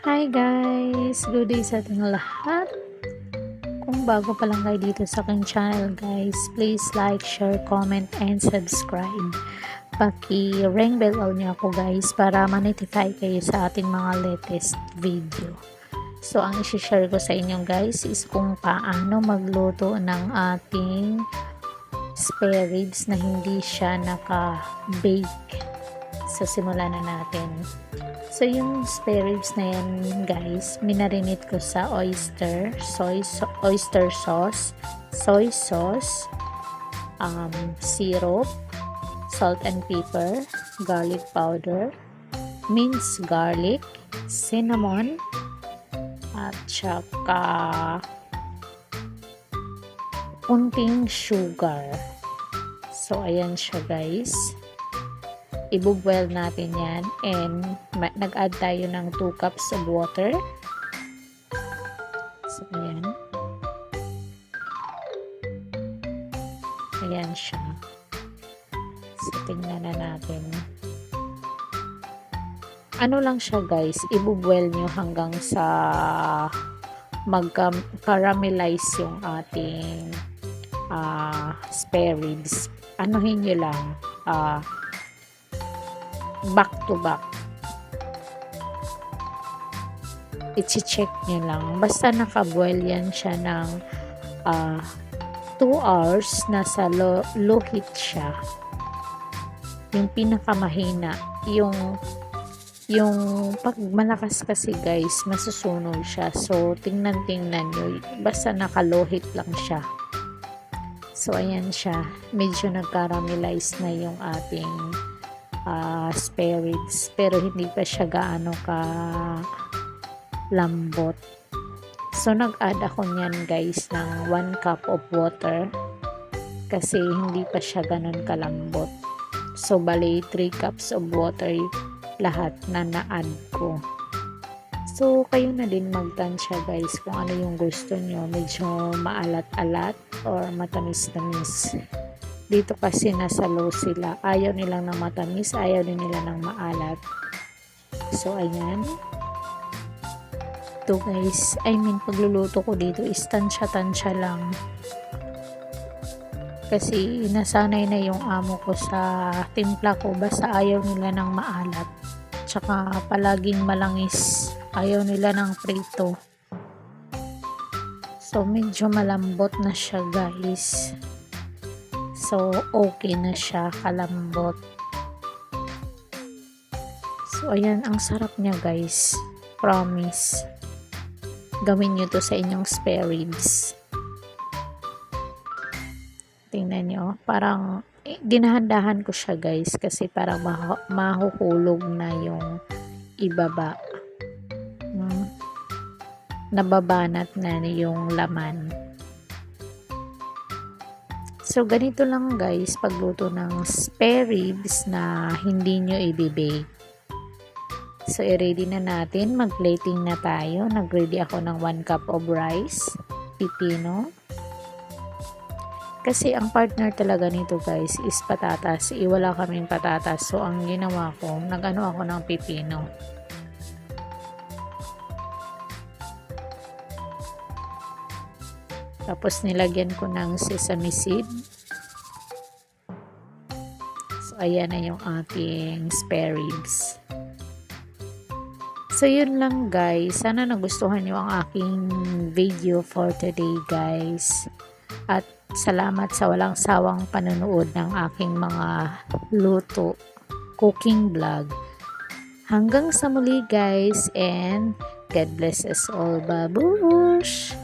Hi guys! Good day sa ating lahat. Kung bago pa lang kayo dito sa aking channel guys, please like, share, comment, and subscribe. Paki-ring bell all niyo ako guys para ma-notify kayo sa ating mga latest video. So, ang isi-share ko sa inyo guys is kung paano magluto ng ating spare ribs na hindi siya naka-bake. So, simulan na natin. So, yung spare ribs na yan, guys, minarinate ko sa oyster, soy, so, oyster sauce, soy sauce, um, syrup, salt and pepper, garlic powder, minced garlic, cinnamon, at saka kunting sugar. So, ayan siya, guys ibuboil natin yan and nag-add tayo ng 2 cups of water. So ayan. Ayan siya. So tingnan na natin. Ano lang siya guys? Ibuboil nyo hanggang sa mag-caramelize yung ating uh, spare ribs anuhin nyo lang ah uh, back to back. I-check nyo lang. Basta nakaboil yan siya ng 2 uh, hours, nasa low, low heat siya. Yung pinakamahina. Yung yung pag malakas kasi guys, masusunog siya. So, tingnan-tingnan nyo. Basta naka-low heat lang siya. So, ayan siya. Medyo nag-caramelize na yung ating uh, spare ribs pero hindi pa siya gaano ka lambot. So nag-add ako niyan guys ng 1 cup of water kasi hindi pa siya ganun kalambot. So bali 3 cups of water lahat na na-add ko. So kayo na din magtansya guys kung ano yung gusto nyo. Medyo maalat-alat or matamis-tamis dito kasi nasa low sila. Ayaw nilang ng matamis, ayaw din nila ng maalat. So, ayan. Ito guys, I mean, pagluluto ko dito is tansya-tansya lang. Kasi nasanay na yung amo ko sa timpla ko, basta ayaw nila ng maalat. Tsaka palaging malangis, ayaw nila ng prito. So, medyo malambot na siya guys. So, okay na siya, kalambot. So, ayan, ang sarap niya guys. Promise. Gawin nyo to sa inyong spare ribs. Tingnan nyo, parang eh, dinahandahan ko siya guys kasi parang mah mahuhulog na yung ibaba. Hmm. Nababanat na yung laman. So, ganito lang guys, pagluto ng spare ribs na hindi nyo ibibake. So, i-ready na natin. Mag-plating na tayo. Nag-ready ako ng 1 cup of rice, pipino. Kasi ang partner talaga nito guys is patatas. Iwala kaming patatas. So, ang ginawa ko, nag-ano ako ng pipino. Tapos nilagyan ko ng sesame seed. So ayan na yung ating spare ribs. So yun lang guys. Sana nagustuhan nyo ang aking video for today guys. At salamat sa walang sawang panonood ng aking mga luto cooking vlog. Hanggang sa muli guys and God bless us all. Babush!